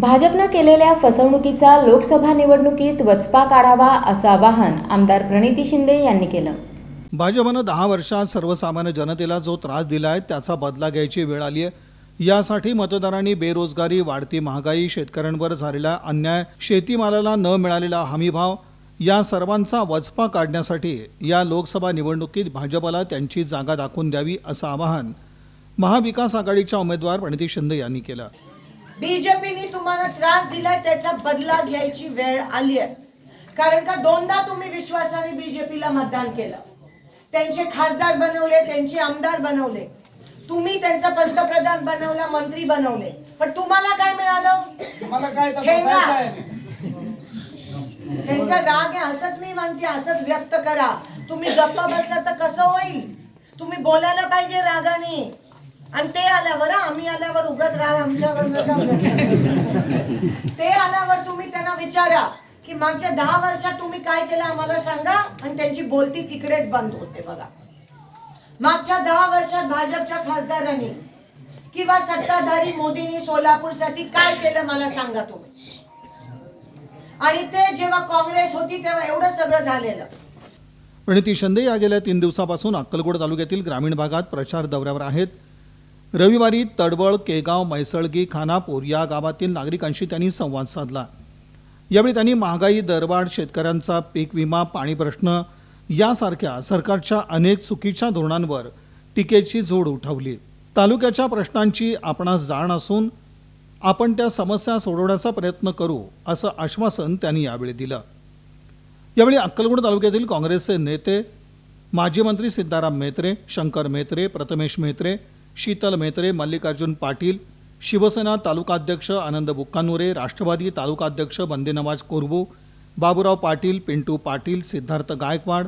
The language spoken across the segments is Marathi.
भाजपनं केलेल्या फसवणुकीचा लोकसभा निवडणुकीत वचपा काढावा असं आवाहन आमदार प्रणिती शिंदे यांनी केलं. भाजपनं दहा वर्षात सर्वसामान्य जनतेला जो त्रास दिला आहे त्याचा बदला घ्यायची वेळ आली आहे यासाठी मतदारांनी बेरोजगारी वाढती महागाई शेतकऱ्यांवर झालेला अन्याय शेतीमालाला न मिळालेला हमीभाव या सर्वांचा वचपा काढण्यासाठी या लोकसभा निवडणुकीत भाजपला त्यांची जागा दाखवून द्यावी असं आवाहन महाविकास आघाडीच्या उमेदवार प्रणिती शिंदे यांनी केलं. बीजेपीने तुम्हाला त्रास दिलाय त्याचा बदला घ्यायची वेळ आली आहे. कारण का दोनदा तुम्ही विश्वासाने बीजेपीला मतदान केलं. त्यांचे खासदार बनवले त्यांचे आमदार बनवले. तुम्ही त्यांचा पंतप्रधान बनवला मंत्री बनवले. पण तुम्हाला काय मिळालं? ठेंगा. त्यांचा राग आहे असंच मी म्हणते असंच व्यक्त करा. तुम्ही गप्पा बसला तर कसं होईल? तुम्ही बोलायला पाहिजे रागाने. आणि ते आल्यावर आम्ही आल्यावर उगत राहा आमच्यावर ते आल्यावर तुम्ही त्यांना विचारा की मागच्या दहा वर्षात तुम्ही काय केलं आम्हाला सांगा. आणि त्यांची बोलती तिकडेच बंद होते बघा. मागच्या दहा वर्षात भाजपच्या खासदारांनी किंवा सत्ताधारी मोदींनी सोलापूरसाठी काय केलं मला सांगा तुम्ही. आणि ते जेव्हा काँग्रेस होती तेव्हा एवढं सगळं झालेलं. प्रणिती शिंदे या गेल्या तीन दिवसापासून अक्कलकोट तालुक्यातील ग्रामीण भागात प्रचार दौऱ्यावर आहेत. रविवारी तडवळ केगाव मैसळगी खानापूर या गावातील नागरिकांशी त्यांनी संवाद साधला. यावेळी त्यांनी महागाई दरवाढ शेतकऱ्यांचा पीक विमा पाणी प्रश्न यासारख्या सरकारच्या अनेक चुकीच्या धोरणांवर टीकेची जोड उठवली. तालुक्याच्या प्रश्नांची आपणास जाण असून आपण त्या समस्या सोडवण्याचा प्रयत्न करू असं आश्वासन त्यांनी यावेळी दिलं. यावेळी अक्कलकोट तालुक्यातील काँग्रेसचे नेते माजी मंत्री सिद्धाराम मेत्रे शंकर मेत्रे प्रथमेश मेत्रे शीतल मेत्रे मल्लिकार्जुन पाटील शिवसेना तालुकाध्यक्ष आनंद बुक्कानुरे राष्ट्रवादी तालुकाध्यक्ष बंदेनवाज कोरबू बाबूराव पाटील पिंटू पाटील सिद्धार्थ गायकवाड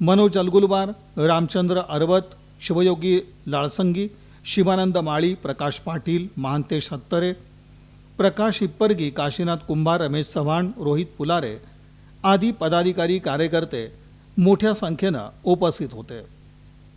मनोज अलगुलवार रामचंद्र अरवत शिवयोगी लाळसंगी शिवानंद माळी प्रकाश पाटील महांतेश हत्तरे प्रकाश हिप्परगी काशीनाथ कुंभार रमेश चव्हाण रोहित पुलारे आदी पदाधिकारी कार्यकर्ते मोठ्या संख्येनं उपस्थित होते.